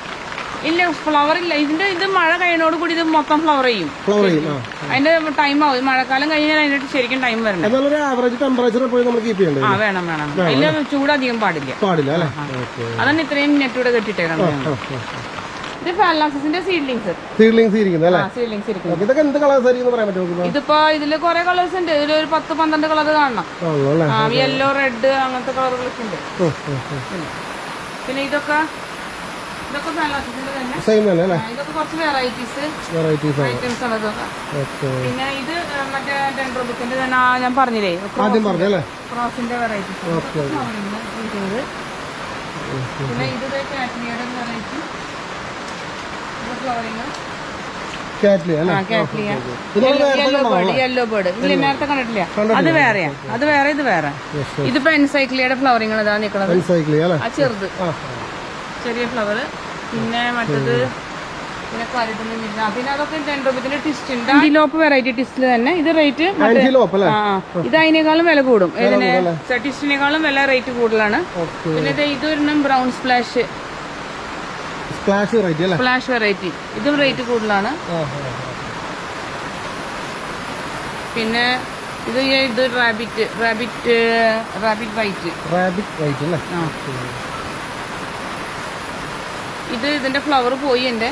[SPEAKER 2] ഇല്ല ഫ്ലവർ ഇല്ല. ഇതിന്റെ ഇത് മഴ കഴിഞ്ഞോട് കൂടി ഇത് മൊത്തം ഫ്ലവർ ചെയ്യും.
[SPEAKER 1] ഫ്ലവർ ചെയ്യും
[SPEAKER 2] അതിന്റെ ടൈം ആവും. മഴക്കാലം കഴിഞ്ഞാൽ അതിന്റെ ശരിക്കും ടൈം വരണം
[SPEAKER 1] ഒരു ആവറേജ് ടെമ്പറേച്ചർ പോയി നമ്മൾ കീപ്പ് ചെയ്യണ്ടേ
[SPEAKER 2] ആ വേണം വേണം. ചൂട് അധികം പാടില്ല.
[SPEAKER 1] പാടില്ല അല്ലേ?
[SPEAKER 2] അതാണ് ഇത്രയും നെറ്റൂടെ കെട്ടിട്ടേക്കണം ഇത് ഫാലാസിന്റെ സീഡ്ലിങ്സ്
[SPEAKER 1] സീഡ്ലിങ്സ് ഇരിക്കുന്നത് അല്ലേ?
[SPEAKER 2] സീഡ്ലിങ്സ് ഇരിക്കുന്നത്.
[SPEAKER 1] ഇതൊക്കെ എന്ത് കളേഴ്സ് ആയിരിക്കും എന്ന് പറയാൻ പറ്റുമോ
[SPEAKER 2] ഇതിപ്പോ ഇതിൽ കുറെ കളേഴ്സ് ഉണ്ട്. ഇതിൽ ഒരു പത്ത് പന്ത്രണ്ട് കളർ കാണണം. യെല്ലോ റെഡ് അങ്ങനത്തെ കളറുകളൊക്കെ ഉണ്ട്. പിന്നെ ഇതൊക്കെ
[SPEAKER 1] സെയിം തന്നെ. അല്ലേ?
[SPEAKER 2] വെറൈറ്റീസ്
[SPEAKER 1] ആണ്. ഓക്കെ
[SPEAKER 2] പിന്നെ ഇത് മറ്റേ ഡെൻഡ്രോബിക്കിന്റെ തന്നെ ആ, ഞാൻ പറഞ്ഞില്ലേ
[SPEAKER 1] ആദ്യം പറഞ്ഞല്ലേ?
[SPEAKER 2] ക്രോസിന്റെ വെറൈറ്റീസ്
[SPEAKER 1] ഓക്കെ
[SPEAKER 2] ഇരിക്കുന്നത് പിന്നെ ഇത് കാറ്റ്ലിയുടെ വെറൈറ്റി ഫ്ലവറിങ്
[SPEAKER 1] കാറ്റ്ലി അല്ലേ?
[SPEAKER 2] ആ കാറ്റ്ലിയ
[SPEAKER 1] ഇത് നമ്മൾ നേരത്തെ
[SPEAKER 2] യെല്ലോ ബേർഡ് ഇല്ല നേരത്തെ കണ്ടിട്ടില്ല. അത് വേറെയാ. അത് വേറെ ഇത് വേറെ. ഇതിപ്പോ എൻസൈക്ലിയുടെ ഫ്ലവറിങ് ഇതാ നിക്കണത്. ചെറുത്. ചെറിയ ഫ്ലവർ പിന്നെ മറ്റത് ആന്റിലോപ്പ് വെറൈറ്റി ടിസ്റ്റിൽ തന്നെ. ഇത് റേറ്റ് അതിനേക്കാളും വില കൂടും. ഇതിന് ടിസ്റ്റിനേക്കാളും വില റേറ്റ് കൂടുതലാണ്. പിന്നെ ഇത് ഒരെണ്ണം brown splash
[SPEAKER 1] splash variety
[SPEAKER 2] splash variety ഇതും റേറ്റ് കൂടുതലാണ്. പിന്നെ ഇത് ഇത് rabbit rabbit rabbit white
[SPEAKER 1] rabbit white അല്ലേ?
[SPEAKER 2] ഇത് ഇതിന്റെ ഫ്ലവർ പോയി എന്റെ.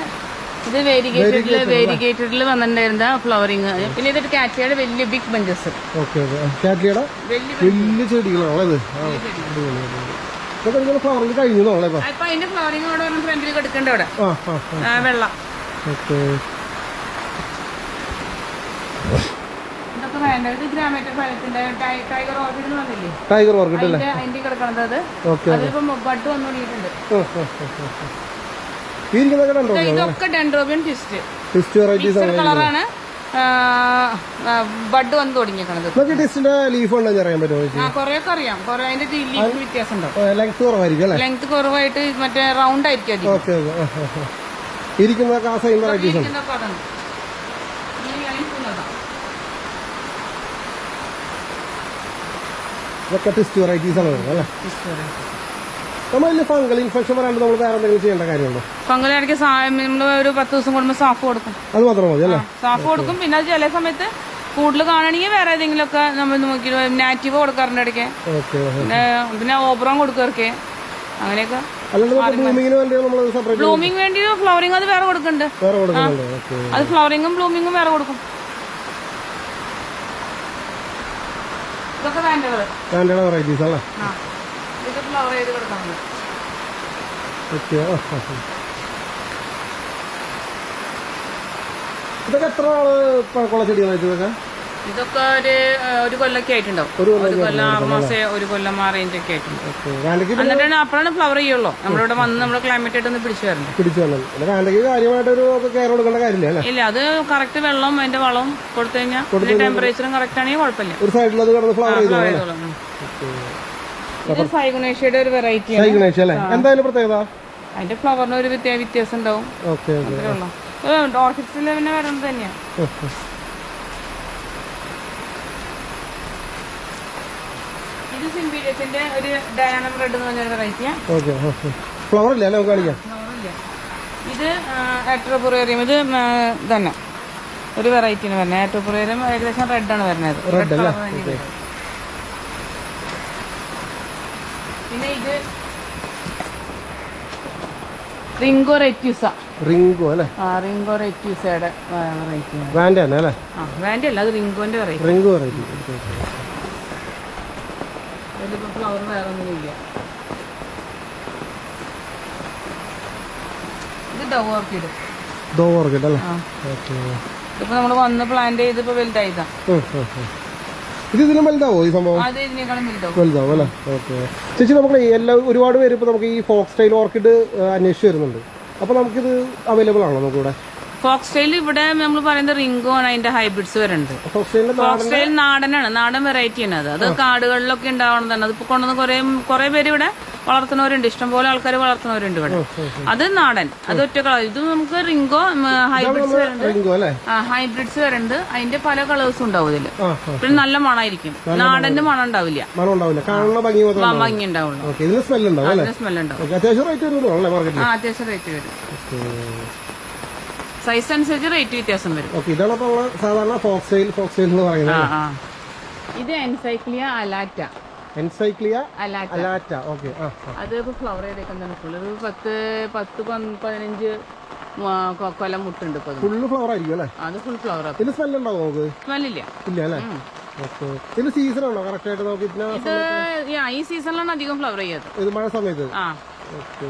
[SPEAKER 2] ഇത് വേരിഗേറ്റഡിൽ വേരിഗേറ്റഡിൽ വന്നിട്ടുണ്ടായിരുന്ന ഫ്ലവറിങ് പിന്നെ ഇതൊരു കാറ്റിയുടെ വലിയ ബിഗ് ബഞ്ചസ് വലിയ
[SPEAKER 1] വലിയ ചെടികളാണ് ഇത്? ആ അടിപൊളി, അടിപൊളി. ഇതൊക്കെ എനിക്ക് ഫ്ലവറിൽ കഴിഞ്ഞു
[SPEAKER 2] അതിന്റെ ഫ്ലവറിങ് അവിടെ ഫ്രണ്ടിൽ എടുക്കണ്ട അവിടെ വെള്ള. ടൈഗർ ഓർക്കിഡ് അതിന്റെ കിടക്കണത് അതിപ്പോ ബഡ് വന്നു തുടങ്ങിയിട്ടുണ്ട്
[SPEAKER 1] ഈ ഇരിക്കുന്നതൊക്കെ രണ്ടോ
[SPEAKER 2] ഇതൊക്കെ ഡെൻഡ്രോബിയൻ ട്വിസ്റ്റ്
[SPEAKER 1] ടിസ്റ്റ് വെറൈറ്റീസ്
[SPEAKER 2] കളറാണ് ബഡ് വന്ന് തുടങ്ങിയേക്കണത്. അറിയാം. കൊറേ അതിന്റെ ലീഫ് വ്യത്യാസം ഉണ്ടാവും
[SPEAKER 1] ലെങ്ത്
[SPEAKER 2] കുറവായിട്ട് മറ്റേ റൗണ്ട് ആയിരിക്കും ഇതൊക്കെ
[SPEAKER 1] ടിസ്റ്റ് വെറൈറ്റീസ് ആണ് അല്ലേ? നമ്മൾ ഫംഗൽ ഇൻഫെക്ഷൻ വരാണ്ട് നമ്മൾ വേറെ എന്തെങ്കിലും ചെയ്യേണ്ട കാര്യമുണ്ടോ?
[SPEAKER 2] ഫംഗൽ ഇടയ്ക്ക് നമ്മൾ ഒരു പത്ത് ദിവസം കൂടുമ്പോൾ സാഫ് കൊടുക്കും.
[SPEAKER 1] അത് മാത്രം മതി അല്ലേ?
[SPEAKER 2] സാഫ് കൊടുക്കും. പിന്നെ ചില സമയത്ത് കൂടുതൽ കാണണമെങ്കിൽ വേറെ ഏതെങ്കിലുമൊക്കെ നമ്മൾ നോക്കി നാറ്റീവ് കൊടുക്കാറുണ്ട് ഇടയ്ക്ക്. പിന്നെ ഓബ്രോൺ കൊടുക്കാറൊക്കെ അങ്ങനെയൊക്കെ.
[SPEAKER 1] ബ്ലൂമിംഗ് വേണ്ടി
[SPEAKER 2] ഫ്ലവറിങ് അത് വേറെ കൊടുക്കുന്നുണ്ട്. അത് ഫ്ലവറിംഗും ബ്ലൂമിംഗും വേറെ കൊടുക്കും. ഇതൊക്കെ വേണ്ടത്.
[SPEAKER 1] സ്റ്റാൻഡേർഡ് വെറൈറ്റീസ് അല്ലേ
[SPEAKER 2] ചെയ്ത്
[SPEAKER 1] ഇതൊക്കെ എത്ര നാൾ പഴക്കമുള്ള ചെടികളായിട്ട് ഇതൊക്കെ?
[SPEAKER 2] ഇതൊക്കെ ഒരു ഒരു കൊല്ലൊക്കെ ആയിട്ടുണ്ടാവും.
[SPEAKER 1] ഒരു
[SPEAKER 2] കൊല്ലം ആറ് മാസം ഒരു കൊല്ലം ആ റേഞ്ച് ഒക്കെ ആയിട്ടുണ്ട്
[SPEAKER 1] ഓക്കെ വാണ്ടയ്ക്ക്
[SPEAKER 2] എന്നിട്ടാണ് അപ്പോഴാണ് ഫ്ലവർ ചെയ്യുള്ളൂ. നമ്മളിവിടെ വന്ന് നമ്മുടെ ക്ലൈമറ്റ് ആയിട്ട് ഒന്ന് പിടിച്ചു വരണം.
[SPEAKER 1] പിടിച്ചു
[SPEAKER 2] ഇല്ല അത് കറക്റ്റ് വെള്ളം അതിന്റെ വളവും കൊടുത്തു കഴിഞ്ഞാൽ ടെമ്പറേച്ചറും കറക്റ്റ് ആണെങ്കിൽ കുഴപ്പമില്ല.
[SPEAKER 1] ഒരു ഫ്ലവർ
[SPEAKER 2] ചെയ്തോളും. ഒരു വെറൈറ്റി
[SPEAKER 1] അല്ലേ? എന്തായാലും പ്രത്യേകത?
[SPEAKER 2] അതിന്റെ ഫ്ലവറിന് ഒരു വ്യത്യ- വ്യത്യാസം ഉണ്ടാവും
[SPEAKER 1] ഓക്കെ.
[SPEAKER 2] ഓർക്കിഡ്സിൽ പിന്നെ വരുന്നത് തന്നെയാണ് ഇത് സിംബീരിയത്തിന്റെ ഒരു ഡയാനം റെഡ് എന്ന് വെറൈറ്റിയാണ്
[SPEAKER 1] ഓക്കെ ഫ്ലവർ ഇല്ല? നമുക്ക് കാണിക്കാം.
[SPEAKER 2] ഇത് ആട്രോപുറേറിയം ഇത് തന്നെ ഒരു വെറൈറ്റിന് വരുന്നത് ആട്രോപുറേറിയം ഏകദേശം റെഡ് ആണ് വരുന്നത്
[SPEAKER 1] റെഡ്?
[SPEAKER 2] colour തന്നെ വരും. പിന്നെ ഇത് റിംഗോ റെറ്റ്യൂസ
[SPEAKER 1] റിംഗോ അല്ലേ?
[SPEAKER 2] ആ റിംഗോ റെറ്റ്യൂസയുടെ വെറൈറ്റി
[SPEAKER 1] വാൻഡ തന്നെ അല്ലേ
[SPEAKER 2] ആ വാൻഡ അല്ല അത് റിംഗോന്റെ വെറൈറ്റി
[SPEAKER 1] റിംഗോ വെറൈറ്റി
[SPEAKER 2] ഇതിലിപ്പോ ഫ്ലവർ വേറെ ഒന്നുമില്ല ഇത് ഡോ ഓർക്കിഡ്
[SPEAKER 1] ഡോ ഓർക്കിഡ് അല്ലേ? ഓക്കെ
[SPEAKER 2] ഇതിപ്പോ നമ്മൾ വന്ന് പ്ലാന്റ് ചെയ്ത് ഇപ്പൊ വലുതായതാ.
[SPEAKER 1] ഇത് ഇതിലും വലുതാവോ ഈ സംഭവം?
[SPEAKER 2] വലുതാവും.
[SPEAKER 1] അല്ലേ? ഓക്കെ. ചേച്ചി നമുക്ക് എല്ലാ ഒരുപാട് പേര് ഇപ്പോൾ നമുക്ക് ഈ ഫോക്സ് സ്റ്റൈൽ ഓർക്കിഡ് അന്വേഷിച്ച് വരുന്നുണ്ട്. അപ്പോൾ നമുക്കിത് അവൈലബിൾ ആണോ നമുക്കിവിടെ
[SPEAKER 2] ഫോക്സ് സ്റ്റൈൽ ഇവിടെ നമ്മൾ പറയുന്നത് റിംഗോ ആണ് അതിന്റെ ഹൈബ്രിഡ്സ് വരുന്നുണ്ട്
[SPEAKER 1] ഫോക്സ് സ്റ്റൈലിന്റെ
[SPEAKER 2] ഫോക്സ് സ്റ്റൈൽ നാടനാണ്. നാടൻ വെറൈറ്റി ആണ് അത്. അത് കാടുകളിലൊക്കെ ഉണ്ടാവണതാണ്. അതിപ്പോ കൊണ്ടുവന്ന് കുറെ കുറെ പേര് ഇവിടെ വളർത്തുന്നവരുണ്ട്. ഇഷ്ടംപോലെ ആൾക്കാർ വളർത്തുന്നവരുണ്ട് ഇവിടെ. അത് നാടൻ. അത് ഒറ്റ കളർ ഇത് നമുക്ക് റിംഗോ ഹൈബ്രിഡ്സ് വരുന്നുണ്ട് ഹൈബ്രിഡ്സ് വരുന്നുണ്ട് അതിന്റെ പല കളേഴ്സും ഉണ്ടാവും
[SPEAKER 1] ഇതിൽ.
[SPEAKER 2] പിന്നെ നല്ല മണമായിരിക്കും നാടന്റെ മണം ഉണ്ടാവില്ല.
[SPEAKER 1] ഭംഗി
[SPEAKER 2] ഉണ്ടാവുള്ളൂ.
[SPEAKER 1] ഉണ്ടാവും അത്യാവശ്യം റേറ്റ്
[SPEAKER 2] വരും. സൈസ് അനുസരിച്ച് റേറ്റ് വ്യത്യാസം വരും.
[SPEAKER 1] ഇതാണ് സാധാരണ ഫോക്സ് സ്റ്റൈൽ ഫോക്സ് സ്റ്റൈൽ എന്ന്
[SPEAKER 2] ആ
[SPEAKER 1] പറയുന്നത്
[SPEAKER 2] ഇത് എൻസൈക്ലിയ അലാറ്റ
[SPEAKER 1] എൻസൈക്ലിയ
[SPEAKER 2] അലാറ്റ.
[SPEAKER 1] ഓക്കെ.
[SPEAKER 2] അത് ഇപ്പോൾ ഫ്ലവർ ചെയ്തേക്കുന്ന ഫുള്ള് ഇത് പത്ത് പത്ത് പതിനഞ്ച് കൊല്ലം മുട്ടുണ്ട് ഇപ്പോൾ
[SPEAKER 1] ഫുള്ള് ഫ്ലവർ ആയിരിക്കും അല്ലേ?
[SPEAKER 2] അത് ഫുൾ ഫ്ലവർ
[SPEAKER 1] ഇതിന് സ്മെൽ ഉണ്ടാവും നമുക്ക്?
[SPEAKER 2] സ്മെല്ലില്ല
[SPEAKER 1] ഇല്ല. അല്ലേ? ഓക്കെ. ഇതിന് സീസൺ ആണോ? കറക്റ്റ് ആയിട്ട് നമുക്ക് ഇതിന്
[SPEAKER 2] ഈ സീസണിലാണ് അധികം ഫ്ലവർ ചെയ്യാറ്.
[SPEAKER 1] ഇത് മഴ സമയത്ത്?
[SPEAKER 2] ആ.
[SPEAKER 1] ഓക്കെ.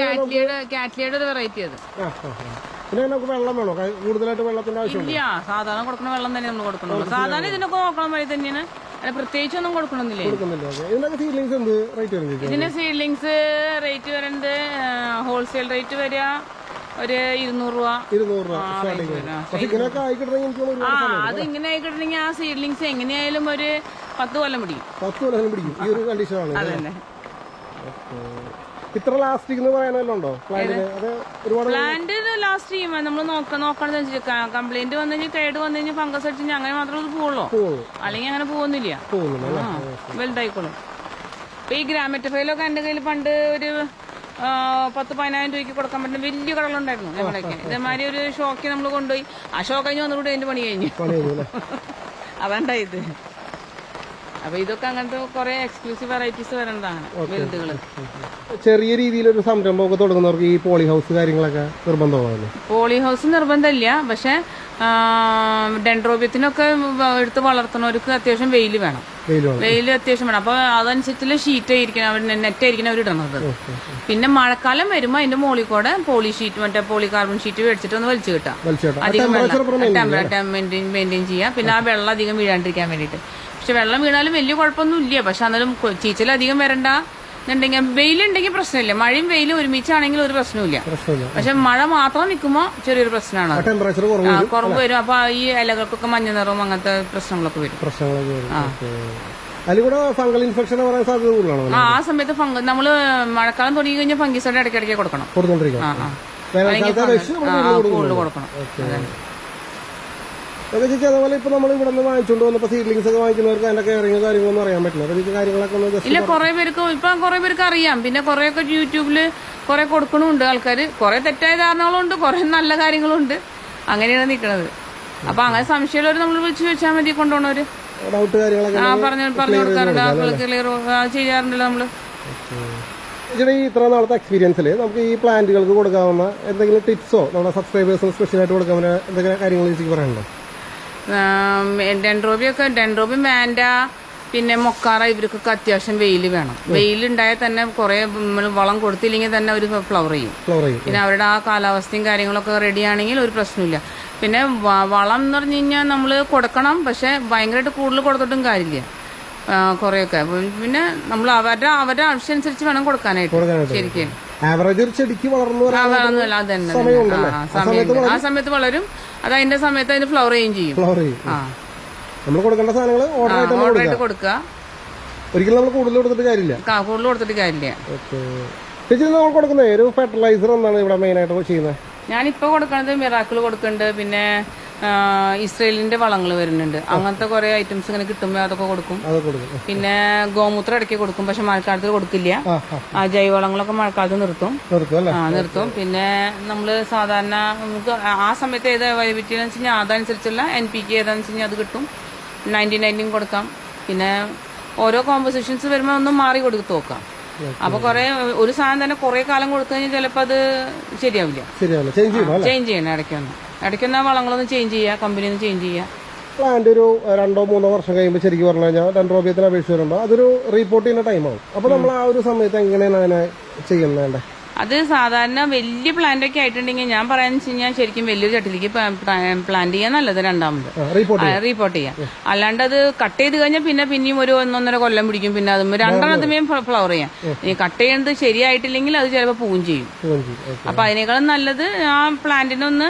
[SPEAKER 2] കാറ്റ്ലിയുടെ കാറ്റ്ലിയുടെ ഒരു വെറൈറ്റി അത്.
[SPEAKER 1] ആ ആ ആ. പിന്നെ നമുക്ക് വെള്ളം വേണോ? കൂടുതലായിട്ട് വെള്ളത്തിന്റെ
[SPEAKER 2] ആവശ്യം സാധാരണ കൊടുക്കുന്ന വെള്ളം തന്നെ നമ്മൾ കൊടുക്കണം സാധാരണ ഇതിനൊക്കെ നോക്കണം വഴി തന്നെയാണ് അല്ല പ്രത്യേകിച്ചൊന്നും കൊടുക്കണമെന്നില്ലേ?
[SPEAKER 1] കൊടുക്കുന്നില്ല ഓക്കെ ഇതിനൊക്കെ സീഡ്ലിങ്സ് എന്ത് റേറ്റ് വരും ചേച്ചി
[SPEAKER 2] ഇതിന്റെ സീഡ്ലിങ്സ് റേറ്റ് വരുന്നത് ഹോൾസെയിൽ റേറ്റ് വരിക ഒരു ഇരുന്നൂറ് രൂപ.
[SPEAKER 1] ഇരുന്നൂറ് രൂപ സ്റ്റാർട്ടിങ്
[SPEAKER 2] വരും. ആ,
[SPEAKER 1] പക്ഷെ ഇങ്ങനെയൊക്കെ ആയിക്കിട്ടണമെങ്കിൽ എനിക്ക് തോന്നുന്നു
[SPEAKER 2] ആ
[SPEAKER 1] ഒരുപാട്
[SPEAKER 2] അത് ഇങ്ങനെ ആയിക്കിട്ടുണ്ടെങ്കിൽ ആ സീഡ്ലിങ്സ് എങ്ങനെയായാലും ഒരു പത്ത് കൊല്ലം പിടിക്കും.
[SPEAKER 1] പത്ത് കൊല്ലം പിടിക്കും. ഈ ഒരു കണ്ടീഷനാണ്
[SPEAKER 2] അതന്നെ.
[SPEAKER 1] ഇത്ര ലാസ്റ്റിക് എന്ന് പറയാനല്ലോ ഉണ്ടോ? പ്ലാന്റിന് അത് ഒരുപാട്
[SPEAKER 2] പ്ലാന്റ് ലാസ്റ്റ് ചെയ്യും നമ്മൾ നോക്ക നോക്കണത് കംപ്ലൈന്റ് വന്നു കഴിഞ്ഞാൽ കേട് വന്നു കഴിഞ്ഞാൽ ഫംഗസ് അടിച്ചു കഴിഞ്ഞാൽ അങ്ങനെ മാത്രമേ ഇത് പോവുള്ളൂ. അല്ലെങ്കിൽ അങ്ങനെ പോകുന്നില്ല. വലുതായിക്കോളും. ഇപ്പൊ ഈ ഗ്രാമറ്റഫയിലൊക്കെ എന്റെ കയ്യിൽ പണ്ട് ഒരു പത്ത് പതിനായിരം രൂപയ്ക്ക് കൊടുക്കാൻ പറ്റുന്ന വലിയ കടകളുണ്ടായിരുന്നു ഞങ്ങളൊക്കെ. ഇതേമാതിരി ഒരു ഷോക്ക് നമ്മൾ കൊണ്ടുപോയി. ആ ഷോ കഴിഞ്ഞ് വന്നുകൂടി അതിന്റെ പണി കഴിഞ്ഞു. [LAUGHS] അതാണ്ടായത് അപ്പൊ ഇതൊക്കെ അങ്ങനത്തെ കുറെ എക്സ്ക്ലൂസീവ് വെറൈറ്റീസ് വരേണ്ടതാണ്
[SPEAKER 1] ചെറിയ രീതിയിലൊരു സംരംഭമൊക്കെ തുടങ്ങുന്നവർക്ക് ഈ പോളി ഹൗസ് കാര്യങ്ങളൊക്കെ നിർബന്ധമാണല്ലോ?
[SPEAKER 2] പോളി ഹൗസ് നിർബന്ധമില്ല. പക്ഷെ ഡെൻഡ്രോബിയത്തിനൊക്കെ എടുത്ത് വളർത്തുന്നവർക്ക് അത്യാവശ്യം വെയിൽ വേണം.
[SPEAKER 1] വെയിൽ
[SPEAKER 2] അത്യാവശ്യം വേണം. അപ്പൊ അതനുസരിച്ചുള്ള ഷീറ്റ് ആയിരിക്കണം അവർ നെറ്റ് ആയിരിക്കണം അവർ ഇടുന്നത്. പിന്നെ മഴക്കാലം വരുമ്പോൾ അതിന്റെ മുകളിൽ കൂടെ പോളി ഷീറ്റ് മറ്റേ പോളി കാർബൺ ഷീറ്റ് മേടിച്ചിട്ട് ഒന്ന് വലിച്ചു കിട്ടാം അധികം വെള്ളം മെയിന്റെയിൻ ചെയ്യാം. പിന്നെ ആ വെള്ളം അധികം വീഴാണ്ടിരിക്കാൻ വേണ്ടിയിട്ട്. പക്ഷെ വെള്ളം വീണാലും വലിയ കുഴപ്പമൊന്നും ഇല്ല. പക്ഷെ എന്നാലും ചീച്ചൽ അധികം വരണ്ട എന്നുണ്ടെങ്കിൽ വെയിലുണ്ടെങ്കിൽ പ്രശ്നമില്ല. മഴയും വെയിലും ഒരുമിച്ചാണെങ്കിൽ ഒരു പ്രശ്നമില്ല പക്ഷെ മഴ മാത്രം നിൽക്കുമ്പോൾ ചെറിയൊരു പ്രശ്നമാണ്.
[SPEAKER 1] കുറവ്
[SPEAKER 2] വരും അപ്പൊ ഈ ഇലകൾക്കൊക്കെ മഞ്ഞ നിറവും അങ്ങനത്തെ പ്രശ്നങ്ങളൊക്കെ വരും.
[SPEAKER 1] ഫംഗൽ ഇൻഫെക്ഷൻ വരാൻ സാധ്യത കൂടുതലാണോ?
[SPEAKER 2] ആ സമയത്ത് ഫംഗ നമ്മൾ മഴക്കാലം തുടങ്ങി കഴിഞ്ഞാൽ ഫംഗിസൈഡ് ഇടയ്ക്കിടയ്ക്ക് കൊടുക്കണം.
[SPEAKER 1] കൊടുത്തോണ്ടിരിക്കാം
[SPEAKER 2] ആ ആ
[SPEAKER 1] വേനൽക്കാലത്തെ അപേക്ഷിച്ച്
[SPEAKER 2] ആ,
[SPEAKER 1] നമ്മൾ
[SPEAKER 2] ആ,
[SPEAKER 1] കൂടുതൽ
[SPEAKER 2] കൂടുതൽ കൊടുക്കണം
[SPEAKER 1] അതൊക്കെ ചേച്ചി അതുപോലെ ഇപ്പൊ നമ്മൾ ഇവിടെ നിന്ന് വാങ്ങിച്ചുകൊണ്ട് വന്നപ്പോൾ സീഡ്ലിങ്സ് ഒക്കെ വാങ്ങിക്കുന്നവർക്ക് അതിന്റെ കെയറിങ് കാര്യങ്ങളൊന്നും അറിയാൻ പറ്റില്ല. അപ്പൊ ചേച്ചി കാര്യങ്ങളൊക്കെ ഒന്ന്
[SPEAKER 2] ഇല്ല കുറേ പേർക്ക് ഇപ്പൊ കുറേ പേർക്ക് അറിയാം. പിന്നെ കുറേയൊക്കെ യൂട്യൂബിൽ കുറേ കൊടുക്കണമുണ്ട് ആൾക്കാർ കുറേ തെറ്റായ ധാരണകളുണ്ട് കുറേ നല്ല കാര്യങ്ങളുണ്ട്. അങ്ങനെയാണ് നിൽക്കുന്നത് അപ്പൊ അങ്ങനെ സംശയമുള്ളവർ നമ്മൾ വിളിച്ചു ചോദിച്ചാൽ മതി കൊണ്ടുപോണവര്.
[SPEAKER 1] ഡൗട്ട് കാര്യങ്ങളൊക്കെ
[SPEAKER 2] ആ പറഞ്ഞു പറഞ്ഞു കൊടുക്കാറുണ്ട്. ആളുകൾ ക്ലിയർ ചെയ്യാറുണ്ടല്ലോ
[SPEAKER 1] ഈ ഇത്ര നാളത്തെ എക്സ്പീരിയൻസിൽ നമുക്ക് ഈ പ്ലാന്റുകൾക്ക് കൊടുക്കാവുന്ന എന്തെങ്കിലും ടിപ്സോ നമ്മുടെ സബ്സ്ക്രൈബേഴ്സിന് സ്പെഷ്യലായിട്ട് കൊടുക്കാൻ എന്തെങ്കിലും കാര്യങ്ങൾ ചേച്ചിക്ക് പറയാനുണ്ടോ?
[SPEAKER 2] ഡെൻഡ്രോബിയൊക്കെ ഡെൻഡ്രോബി മാൻഡ പിന്നെ മൊക്കാറ ഇവർക്കൊക്കെ അത്യാവശ്യം വെയിൽ വേണം. വെയിലുണ്ടായാൽ തന്നെ കുറെ നമ്മൾ വളം കൊടുത്തില്ലെങ്കിൽ തന്നെ അവർ ഫ്ലവർ ചെയ്യും. പിന്നെ അവരുടെ ആ കാലാവസ്ഥയും കാര്യങ്ങളൊക്കെ റെഡിയാണെങ്കിൽ ഒരു പ്രശ്നമില്ല. പിന്നെ വളം എന്ന് പറഞ്ഞു കഴിഞ്ഞാൽ നമ്മൾ കൊടുക്കണം പക്ഷെ ഭയങ്കരമായിട്ട് കൂടുതൽ കൊടുത്തിട്ടും കാര്യമില്ല. കുറെയൊക്കെ. പിന്നെ നമ്മൾ അവരുടെ അവരുടെ ആവശ്യം അനുസരിച്ച് വേണം കൊടുക്കാനായിട്ട്. ശരിക്കും.
[SPEAKER 1] ആവറേജ് ചെടിക്ക് വളർന്നു
[SPEAKER 2] വേണമെന്നില്ല അത് തന്നെ ആ, സമയത്ത് വളരും? അത് അതിന്റെ സമയത്ത് അതിന് ഫ്ലവർ ചെയ്യും. ചെയ്യും.
[SPEAKER 1] നമ്മൾ കൊടുക്കേണ്ട സാധനങ്ങൾ ഓർഡർ ആയിട്ട് കൊടുക്കുക. ഒരിക്കലും നമ്മൾ കൂടുതൽ കൊടുത്തിട്ട് കാര്യമില്ല.
[SPEAKER 2] കൂടുതൽ കൊടുത്തിട്ട് കാര്യമില്ല.
[SPEAKER 1] ചേച്ചി നമ്മൾ കൊടുക്കുന്നത് ഒരു ഫെർട്ടിലൈസർ എന്നാണ് ഇവിടെ മെയിൻ ആയിട്ട് ചെയ്യുന്നത്?
[SPEAKER 2] ഞാനിപ്പോ കൊടുക്കണത് മിറാക്കിൾ കൊടുക്കുന്നുണ്ട്. പിന്നെ ഇസ്രയേലിന്റെ വളങ്ങൾ വരുന്നുണ്ട്. അങ്ങനത്തെ കുറെ ഐറ്റംസ് ഇങ്ങനെ കിട്ടുമ്പോൾ അതൊക്കെ കൊടുക്കും. പിന്നെ ഗോമൂത്രം ഇടയ്ക്ക് കൊടുക്കും പക്ഷെ മഴക്കാലത്ത് കൊടുക്കില്ല.
[SPEAKER 1] ആ
[SPEAKER 2] ജൈവവളങ്ങളൊക്കെ മഴക്കാലത്ത് നിർത്തും. ആ നിർത്തും. പിന്നെ നമ്മൾ സാധാരണ നമുക്ക് ആ- സമയത്ത് ഏത് വൈവിറ്റി എന്ന് വെച്ചാൽ അതനുസരിച്ചുള്ള എൻ പി കെ ഏതാന്ന് വെച്ച് കഴിഞ്ഞാൽ അത് കിട്ടും. നയന്റി നയന്റീൻ കൊടുക്കാം. പിന്നെ ഓരോ കോമ്പോസിഷൻസ് വരുമ്പോൾ ഒന്നും മാറി കൊടുത്ത് നോക്കാം. അപ്പൊ കുറെ ഒരു സാധനം തന്നെ കുറെ കാലം കൊടുത്തു ചിലപ്പോ ചിലപ്പോൾ അത് ശരിയാവില്ല.
[SPEAKER 1] ശരിയാവില്ല. ചേഞ്ച് ചെയ്യണം
[SPEAKER 2] ചേഞ്ച് ചെയ്യണം ഇടയ്ക്കൊന്ന് ഇടയ്ക്കൊന്ന് ആ വളങ്ങളൊന്ന് ചേഞ്ച് ചെയ്യുക കമ്പനി ഒന്ന് ചേഞ്ച് ചെയ്യുക
[SPEAKER 1] പ്ലാന്റ് ഒരു രണ്ടോ മൂന്നോ വർഷം കഴിയുമ്പോൾ ശരിക്കും പറഞ്ഞു കഴിഞ്ഞാൽ ഡെൻഡ്രോബിയത്തിന് അപേക്ഷ വരുമ്പോൾ അതൊരു റിപ്പോർട്ട് ചെയ്യുന്ന ടൈമാവും അപ്പോൾ നമ്മൾ ആ ഒരു സമയത്ത് എങ്ങനെയാണ് അതിനെ ചെയ്യുന്നത്
[SPEAKER 2] അത് സാധാരണ വലിയ പ്ലാന്റ് ഒക്കെ ആയിട്ടുണ്ടെങ്കിൽ ഞാൻ പറയാന്ന് വെച്ച് കഴിഞ്ഞാൽ ശരിക്കും വലിയൊരു ചട്ടിലേക്ക് പ്ലാന്റ് ചെയ്യാൻ നല്ലത് രണ്ടാമത്.
[SPEAKER 1] റിപ്പോർട്ട്
[SPEAKER 2] ചെയ്യാം. അല്ലാണ്ട് അത് കട്ട് ചെയ്ത് കഴിഞ്ഞാൽ പിന്നെ പിന്നെയും ഒരു ഒന്നൊന്നര കൊല്ലം പിടിക്കും. പിന്നെ അത് രണ്ടെണ്ണത്തുമേയും ഫ്ലവർ ചെയ്യാം. ഈ കട്ട് ചെയ്യുന്നത് ശരിയായിട്ടില്ലെങ്കിൽ അത് ചിലപ്പോൾ പൂവും ചെയ്യും. അപ്പൊ അതിനേക്കാളും നല്ലത് ആ പ്ലാന്റിനൊന്ന്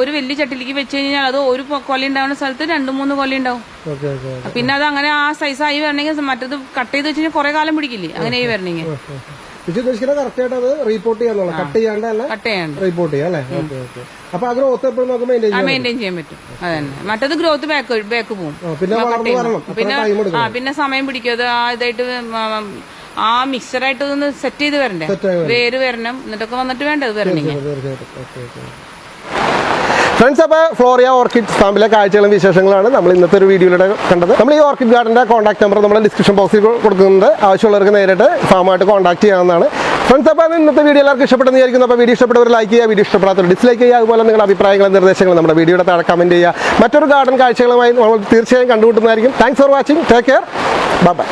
[SPEAKER 2] ഒരു വലിയ ചട്ടിലേക്ക് വെച്ച് കഴിഞ്ഞാൽ അത് ഒരു കൊല ഉണ്ടാവുന്ന സ്ഥലത്ത് രണ്ട് മൂന്ന് കൊല ഉണ്ടാവും. പിന്നെ അത് അങ്ങനെ ആ സൈസായി വരണമെങ്കിൽ മറ്റത് കട്ട് ചെയ്ത് വെച്ച് കഴിഞ്ഞാൽ കുറെ കാലം പിടിക്കില്ലേ? അങ്ങനെ ആയി വരണമെങ്കിൽ.
[SPEAKER 1] ഇത് ഉദ്ദേശിക്കുന്നത് കറക്റ്റ് ആയിട്ട് അത് റിപ്പോർട്ട് ചെയ്യാന്നുള്ള കട്ട് ചെയ്യാണ്ട് തന്നെ
[SPEAKER 2] കട്ട് ചെയ്യാണ്ട്.
[SPEAKER 1] റിപ്പോർട്ട് ചെയ്യാം അല്ലേ? ഓക്കെ ഓക്കെ അപ്പൊ ആ ഗ്രോത്ത് എപ്പോഴും നമുക്ക്
[SPEAKER 2] മെയിന്റെയിൻ
[SPEAKER 1] ചെയ്യാം
[SPEAKER 2] മെയിന്റെയിൻ ചെയ്യാൻ പറ്റും. അതന്നെ. മറ്റത് ഗ്രോത്ത് ബാക്ക് ബാക്ക് പോകും
[SPEAKER 1] പിന്നെ വളർന്നു വരണം.
[SPEAKER 2] പിന്നെ ആ പിന്നെ സമയം പിടിക്കും. അത് ആ ഇതായിട്ട് ആ, മിക്സർ മിക്സറായിട്ട് ഒന്ന് സെറ്റ് ചെയ്ത് വരണ്ടേ? വേര് വരണം. എന്നിട്ടൊക്കെ വന്നിട്ട് വേണ്ടത്
[SPEAKER 1] ഓക്കെ ഫ്രണ്ട്സ് അപ്പോൾ ഫ്ലോറിയ ഓർക്കിഡ് ഫാമിലെ കാഴ്ചകളും വിശേഷങ്ങളാണ് നമ്മൾ ഇന്നത്തെ ഒരു വീഡിയോയിലൂടെ കണ്ടത്. നമ്മൾ ഈ ഓർക്കിഡ് ഗാർഡന്റെ കോൺടാക്ട് നമ്പർ നമ്മൾ ഡിസ്ക്രിപ്ഷൻ ബോക്സിൽ കൊടുക്കുന്നുണ്ട്. ആവശ്യമുള്ളവർക്ക് നേരിട്ട് ഫാമായിട്ട് കോൺടാക്ട് ചെയ്യാവുന്നതാണ്. ഫ്രണ്ട്സ് അപ്പോൾ ഇന്നത്തെ വീഡിയോ എല്ലാവർക്കും ഇഷ്ടപ്പെട്ടെന്ന് വിചാരിക്കുന്നു. അപ്പോൾ വീഡിയോ ഇഷ്ടപ്പെട്ടവർ ലൈക്ക് ചെയ്യുക വീഡിയോ ഇഷ്ടപ്പെടാത്തവർ ഡിസ്ലൈക്ക് ചെയ്യുക അതുപോലെ നിങ്ങളുടെ അഭിപ്രായങ്ങളും നിർദ്ദേശങ്ങളും നമ്മുടെ വീഡിയോയുടെ താഴെ കമന്റ് ചെയ്യുക. മറ്റൊരു ഗാർഡൻ കാഴ്ചകളുമായി നമ്മൾ തീർച്ചയായും കണ്ടുമുട്ടുന്നതായിരിക്കും. Thanks for watching take care bye bye